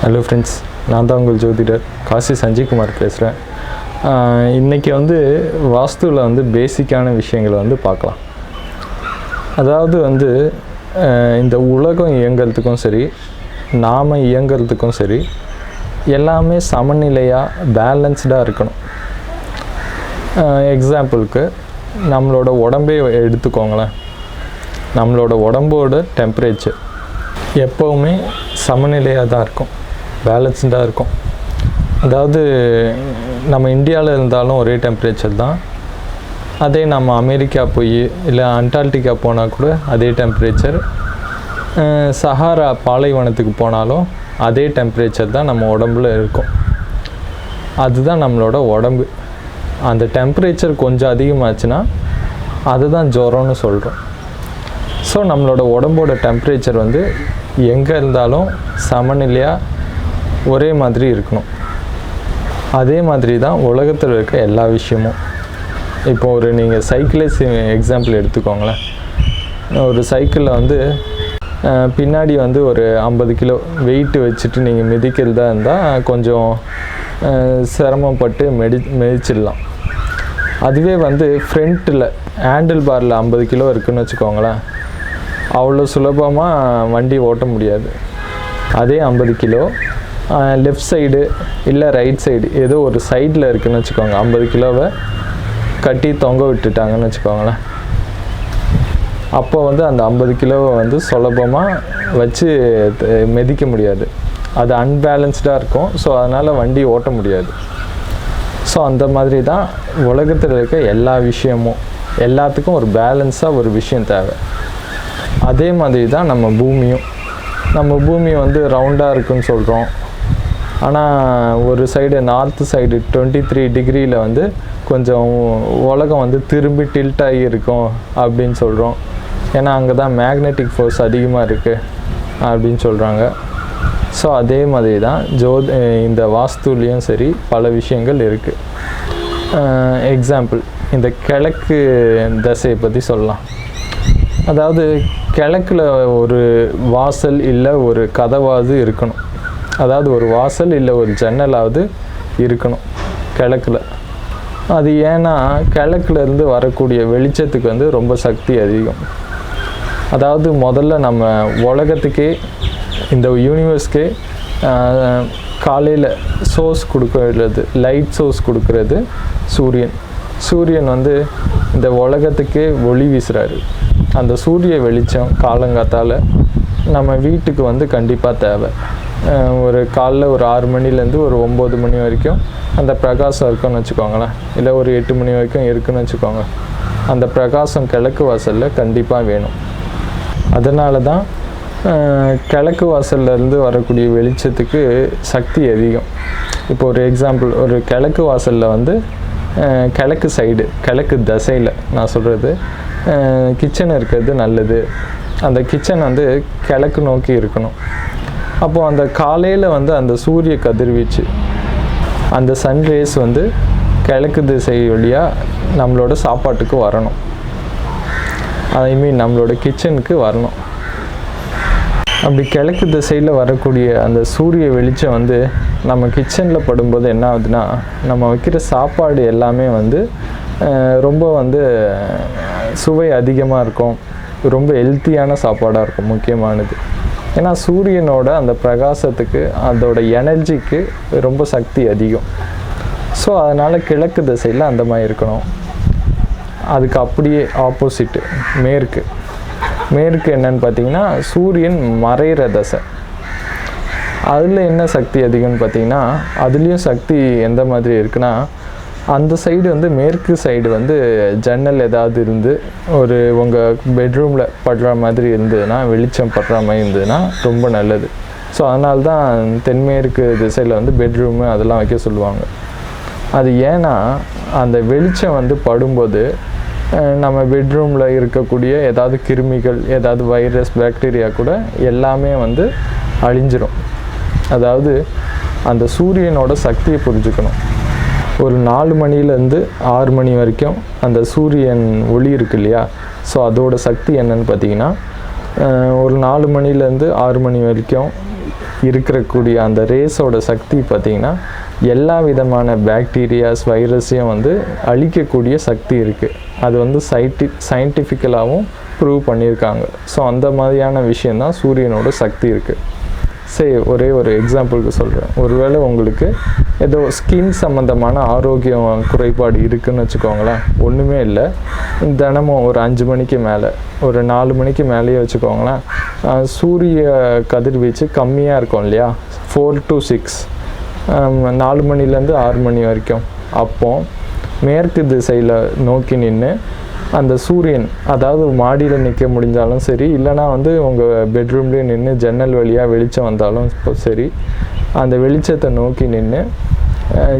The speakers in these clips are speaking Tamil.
ஹலோ ஃப்ரெண்ட்ஸ் நான் தான் உங்கள் ஜோதிடர் காசி சஞ்சய்குமார் பேசுகிறேன் இன்றைக்கி வந்து வாஸ்துவில் வந்து பேசிக்கான விஷயங்களை வந்து பார்க்கலாம். அதாவது வந்து இந்த உலகம் இயங்கிறதுக்கும் சரி நாம் இயங்கிறதுக்கும் சரி எல்லாமே சமநிலையாக பேலன்ஸ்டாக இருக்கணும். எக்ஸாம்பிளுக்கு நம்மளோட உடம்பே எடுத்துக்கோங்களேன். நம்மளோட உடம்போட டெம்பரேச்சர் எப்போவுமே சமநிலையாக தான் இருக்கும். பேலன்ஸ்டாக இருக்கும். அதாவது நம்ம இந்தியாவில் இருந்தாலும் ஒரே டெம்பரேச்சர் தான். அதே நம்ம அமெரிக்கா போய் இல்லை அண்டார்டிகா போனால் கூட அதே டெம்பரேச்சர் சஹாரா பாலைவனத்துக்கு போனாலும் அதே டெம்பரேச்சர் தான் நம்ம உடம்புல இருக்கும். அதுதான் நம்மளோட உடம்பு. அந்த டெம்பரேச்சர் கொஞ்சம் அதிகமாச்சுன்னா அதுதான் ஜுரம்னு சொல்கிறோம் ஸோ நம்மளோட உடம்போட டெம்பரேச்சர் வந்து எங்கே இருந்தாலும் சமநிலையாக ஒரே மாதிரி இருக்கணும். அதே மாதிரி தான் உலகத்தில் இருக்க எல்லா விஷயமும். இப்போ ஒரு நீங்கள் சைக்கிளே எக்ஸாம்பிள் எடுத்துக்கோங்களேன். ஒரு சைக்கிளில் வந்து பின்னாடி வந்து ஒரு ஐம்பது கிலோ வெயிட் வச்சுட்டு நீங்கள் மிதிக்கிறதா இருந்தால் கொஞ்சம் சிரமப்பட்டு மெடி மிதிச்சிடலாம். அதுவே வந்து ஃப்ரண்ட்டில் ஹேண்டில் பாரில் ஐம்பது கிலோ இருக்குன்னு வச்சுக்கோங்களேன். அவ்வளோ சுலபமாக வண்டி ஓட்ட முடியாது. அதே ஐம்பது கிலோ லெஃப்ட் சைடு இல்லை ரைட் சைடு ஏதோ ஒரு சைடில் இருக்குதுன்னு வச்சுக்கோங்க. ஐம்பது கிலோவை கட்டி தொங்க விட்டுட்டாங்கன்னு வச்சுக்கோங்களேன். அப்போ வந்து அந்த ஐம்பது கிலோவை வந்து சுலபமாக வச்சு மிதிக்க முடியாது. அது அன்பேலன்ஸ்டாக இருக்கும். ஸோ அதனால் வண்டி ஓட்ட முடியாது. ஸோ அந்த மாதிரி தான் உலகத்தில் இருக்க எல்லா விஷயமும். எல்லாத்துக்கும் ஒரு பேலன்ஸாக ஒரு விஷயம் தேவை. அதே மாதிரி தான் நம்ம பூமியும். நம்ம பூமி வந்து ரவுண்டாக இருக்குன்னு சொல்கிறோம் ஆனால் ஒரு side north side twenty three டிகிரியில் வந்து கொஞ்சம் உலகம் வந்து திரும்பி டில்ட் ஆகி இருக்கும் அப்படின்னு சொல்கிறோம் ஏன்னா அங்கே தான் மேக்னெட்டிக் ஃபோர்ஸ் அதிகமாக இருக்குது அப்படின்னு சொல்கிறாங்க ஸோ அதே மாதிரி தான் ஜோத் இந்த வாஸ்துலேயும் சரி பல விஷயங்கள் இருக்குது எக்ஸாம்பிள் இந்த கிழக்கு தசையை பற்றி சொல்லலாம். அதாவது கிழக்கில் ஒரு வாசல் இல்லை ஒரு கதவாது இருக்கணும். அதாவது ஒரு வாசல் இல்லை ஒரு ஜன்னலாவது இருக்கணும் கிழக்கில். அது ஏன்னா கிழக்குலேருந்து வரக்கூடிய வெளிச்சத்துக்கு வந்து ரொம்ப சக்தி அதிகம். அதாவது முதல்ல நம்ம உலகத்துக்கே இந்த யூனிவர்ஸ்க்கே காலையில் சோர்ஸ் கொடுக்கறது லைட் சோர்ஸ் கொடுக்கறது சூரியன். சூரியன் வந்து இந்த உலகத்துக்கே ஒளி வீசுகிறாரு அந்த சூரிய வெளிச்சம் காலங்காத்தால் நம்ம வீட்டுக்கு வந்து கண்டிப்பாக தேவை. ஒரு காலைல ஒரு ஆறு மணிலேருந்து ஒரு ஒம்பது மணி வரைக்கும் அந்த பிரகாசம் இருக்குன்னு வச்சுக்கோங்களேன். இல்லை ஒரு எட்டு மணி வரைக்கும் இருக்குன்னு வச்சுக்கோங்க. அந்த பிரகாசம் கிழக்கு வாசலில் கண்டிப்பாக வேணும். அதனால தான் கிழக்கு வாசல்ல இருந்து வரக்கூடிய வெளிச்சத்துக்கு சக்தி அதிகம். இப்போ ஒரு எக்ஸாம்பிள் ஒரு கிழக்கு வாசலில் வந்து கிழக்கு சைடு கிழக்கு தசையில் நான் சொல்கிறது கிச்சன் இருக்கிறது நல்லது. அந்த கிச்சன் வந்து கிழக்கு நோக்கி இருக்கணும். அப்போது அந்த காலையில் வந்து அந்த சூரிய கதிர்வீச்சு அந்த சன்ரேஸ் வந்து கிழக்கு திசை வழியாக நம்மளோட சாப்பாட்டுக்கு வரணும். ஐ மீன் நம்மளோட கிச்சனுக்கு வரணும். அப்படி கிழக்கு திசையில் வரக்கூடிய அந்த சூரிய வெளிச்சம் வந்து நம்ம கிச்சனில் படும்போது என்ன ஆகுதுன்னா நம்ம வைக்கிற சாப்பாடு எல்லாமே வந்து ரொம்ப வந்து சுவை அதிகமாக இருக்கும். ரொம்ப ஹெல்த்தியான சாப்பாடாக இருக்கும் முக்கியமானது. ஏன்னா சூரியனோட அந்த பிரகாசத்துக்கு அதோட எனர்ஜிக்கு ரொம்ப சக்தி அதிகம். ஸோ அதனால் கிழக்கு திசையில் அந்த மாதிரி இருக்கணும். அதுக்கு அப்படியே ஆப்போசிட்டு மேற்கு. மேற்கு என்னன்னு பார்த்தீங்கன்னா சூரியன் மறைகிற தசை. அதில் என்ன சக்தி அதிகம்னு பார்த்தீங்கன்னா அதுலேயும் சக்தி எந்த மாதிரி இருக்குன்னா அந்த சைடு வந்து மேற்கு சைடு வந்து ஜன்னல் ஏதாவது இருந்து ஒரு உங்கள் பெட்ரூமில் படுற மாதிரி இருந்ததுன்னா வெளிச்சம் படுற மாதிரி இருந்ததுன்னா ரொம்ப நல்லது. ஸோ அதனால தான் தென்மேற்கு திசையில் வந்து பெட்ரூமு அதெல்லாம் வைக்க சொல்லுவாங்க. அது ஏன்னா அந்த வெளிச்சம் வந்து படும்போது நம்ம பெட்ரூமில் இருக்கக்கூடிய ஏதாவது கிருமிகள் ஏதாவது வைரஸ் பாக்டீரியா கூட எல்லாமே வந்து அழிஞ்சிரும். அதாவது அந்த சூரியனோட சக்தியை புரிஞ்சுக்கணும். ஒரு நாலு மணிலேருந்து ஆறு மணி வரைக்கும் அந்த சூரியன் ஒளி இருக்கு இல்லையா? ஸோ அதோட சக்தி என்னன்னு பார்த்தீங்கன்னா ஒரு நாலு மணிலேருந்து ஆறு மணி வரைக்கும் இருக்கக்கூடிய அந்த ரேஸோட சக்தி பார்த்திங்கன்னா எல்லா விதமான பேக்டீரியாஸ் வைரஸையும் வந்து அழிக்கக்கூடிய சக்தி இருக்குது அது வந்து சைட்டி சயின்டிஃபிக்கலாகவும் ப்ரூவ் பண்ணியிருக்காங்க. ஸோ அந்த மாதிரியான விஷயந்தான் சூரியனோட சக்தி இருக்குது சரி ஒரே ஒரு எக்ஸாம்பிளுக்கு சொல்கிறேன் ஒருவேளை உங்களுக்கு ஏதோ ஸ்கின் சம்மந்தமான ஆரோக்கியம் குறைபாடு இருக்குதுன்னு வச்சுக்கோங்களேன். ஒன்றுமே இல்லை. தினமும் ஒரு அஞ்சு மணிக்கு மேலே ஒரு நாலு மணிக்கு மேலேயே வச்சுக்கோங்களேன். சூரிய கதிர்வீச்சு கம்மியாக இருக்கும் இல்லையா? ஃபோர் டு சிக்ஸ் நாலு மணிலேருந்து ஆறு மணி வரைக்கும். அப்போது மேற்கு திசையில் நோக்கி நின்று அந்த சூரியன் அதாவது மாடியில் நிற்க முடிஞ்சாலும் சரி இல்லைனா வந்து உங்கள் பெட்ரூம்லேயே நின்று ஜன்னல் வழியாக வெளிச்சம் வந்தாலும் சரி அந்த வெளிச்சத்தை நோக்கி நின்று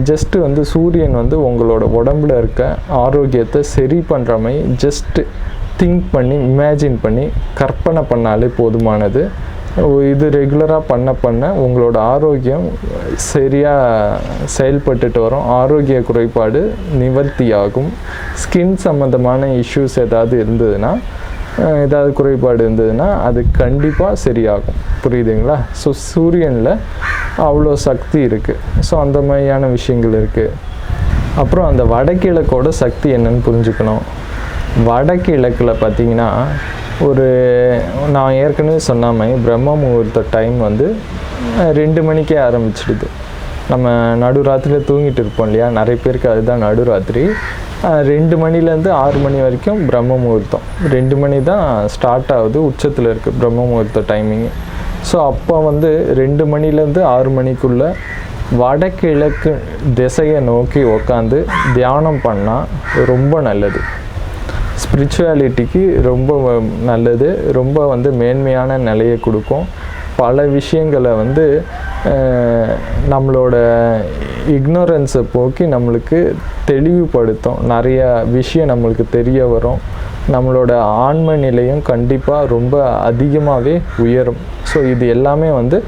ஜஸ்ட்டு வந்து சூரியன் வந்து உங்களோட உடம்புல இருக்க ஆரோக்கியத்தை சரி பண்ணுற மாதிரி ஜஸ்ட்டு திங்க் பண்ணி இமேஜின் பண்ணி கற்பனை பண்ணாலே போதுமானது. இது ரெகுலராக பண்ண பண்ண உங்களோட ஆரோக்கியம் சரியாக செயல்பட்டுட்டு வரும். ஆரோக்கிய குறைபாடு நிவர்த்தி ஆகும் ஸ்கின் சம்மந்தமான இஷ்யூஸ் ஏதாவது இருந்ததுன்னா ஏதாவது குறைபாடு இருந்ததுன்னா அது கண்டிப்பாக சரியாகும். புரியுதுங்களா? ஸோ சூரியனில் அவ்வளோ சக்தி இருக்குது ஸோ அந்த மாதிரியான விஷயங்கள் இருக்குது அப்புறம் அந்த வடகிழக்கோட சக்தி என்னன்னு புரிஞ்சுக்கணும். வடகிழக்கில் பார்த்தீங்கன்னா ஒரு நான் ஏற்கனவே சொன்ன மாதிரி பிரம்ம முகூர்த்த டைம் வந்து ரெண்டு மணிக்கே ஆரம்பிச்சிடுது. நம்ம நடுராத்திரியில் தூங்கிட்டு இருப்போம் இல்லையா? நிறைய பேருக்கு அதுதான் நடுராத்திரி. ரெண்டு மணிலேருந்து ஆறு மணி வரைக்கும் பிரம்ம முகூர்த்தம். ரெண்டு மணி தான் ஸ்டார்ட் ஆகுது உச்சத்தில் இருக்குது பிரம்ம முகூர்த்த டைமிங்கு ஸோ அப்போ வந்து ரெண்டு மணிலேருந்து ஆறு மணிக்குள்ளே வடகிழக்கு திசையை நோக்கி உக்காந்து தியானம் பண்ணால் ரொம்ப நல்லது. ஸ்பிரிச்சுவாலிட்டிக்கு ரொம்ப நல்லது. ரொம்ப வந்து மேன்மையான நிலையை கொடுக்கும். பல விஷயங்களை வந்து நம்மளோட இக்னோரன்ஸை போக்கி நம்மளுக்கு தெளிவுபடுத்தும். நிறைய விஷயம் நம்மளுக்கு தெரிய வரும். நம்மளோட ஆன்ம நிலையும் கண்டிப்பாக ரொம்ப அதிகமாகவே உயரும். ஸோ இது எல்லாமே வந்து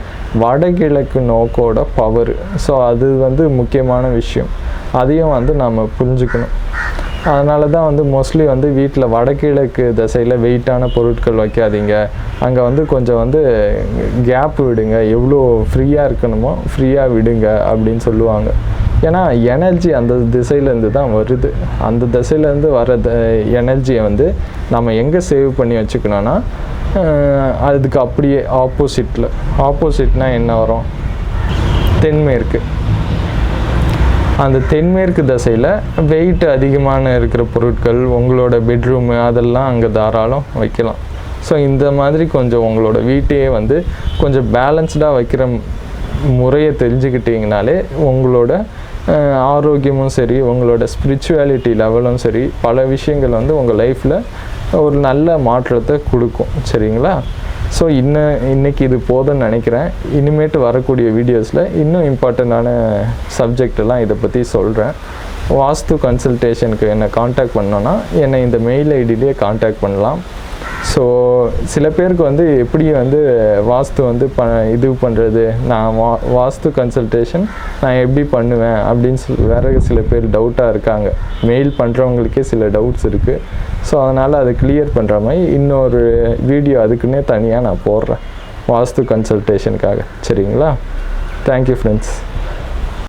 வடகிழக்கு நோக்கோட பவர் ஸோ அது வந்து முக்கியமான விஷயம். அதையும் வந்து நம்ம புரிஞ்சுக்கணும். அதனால தான் வந்து மோஸ்ட்லி வந்து வீட்டில் வடகிழக்கு திசையில் வெயிட்டான பொருட்கள் வைக்காதீங்க. அங்கே வந்து கொஞ்சம் வந்து கேப் விடுங்க. எவ்வளோ ஃப்ரீயாக இருக்கணுமோ ஃப்ரீயாக விடுங்க அப்படின்னு சொல்லுவாங்க. ஏன்னா எனர்ஜி அந்த திசையிலேருந்து தான் வருது. அந்த திசையிலேருந்து வர எனர்ஜியை வந்து நம்ம எங்கே சேவ் பண்ணி வச்சுக்கணும்னா அதுக்கு அப்படியே ஆப்போசிட்டில் ஆப்போசிட்னால் என்ன வரும்? தென்மேற்கு. அந்த தென்மேற்கு திசையில் வெயிட் அதிகமான இருக்கிற பொருட்கள் உங்களோட பெட்ரூமு அதெல்லாம் அங்கே தாராளம் வைக்கலாம். ஸோ இந்த மாதிரி கொஞ்சம் உங்களோட வீட்டையே வந்து கொஞ்சம் பேலன்ஸ்டாக வைக்கிற முறையை தெரிஞ்சுக்கிட்டீங்கனாலே உங்களோட ஆரோக்கியமும் சரி உங்களோட ஸ்பிரிச்சுவாலிட்டி லெவலும் சரி பல விஷயங்கள் வந்து உங்கள் லைஃப்பில் ஒரு நல்ல மாற்றத்தை கொடுக்கும். சரிங்களா? ஸோ இன்னும் இன்னைக்கு இது போதும்னு நினைக்கிறேன். இனிமேட்டு வரக்கூடிய வீடியோஸில் இன்னும் இம்பார்ட்டண்ட்டான சப்ஜெக்டெல்லாம் இதை பற்றி சொல்கிறேன் வாஸ்து கன்சல்டேஷனுக்கு என்னை காண்டாக்ட் பண்ணோன்னா என்னை இந்த மெயில் ஐடியிலே காண்டாக்ட் பண்ணலாம். ஸோ சில பேருக்கு வந்து எப்படி வந்து வாஸ்து வந்து ப இது பண்ணுறது நான் வா வாஸ்து கன்சல்டேஷன் நான் எப்படி பண்ணுவேன்? அப்படின்னு சொல்லி வேறு சில பேர் டவுட்டாக இருக்காங்க. மெயில் பண்ணுறவங்களுக்கே சில டவுட்ஸ் இருக்குது ஸோ அதனால் அதை கிளியர் பண்ணுற மாதிரி இன்னொரு வீடியோ அதுக்குன்னே தனியாக நான் போடுறேன். வாஸ்து கன்சல்டேஷனுக்காக சரிங்களா? Thank you friends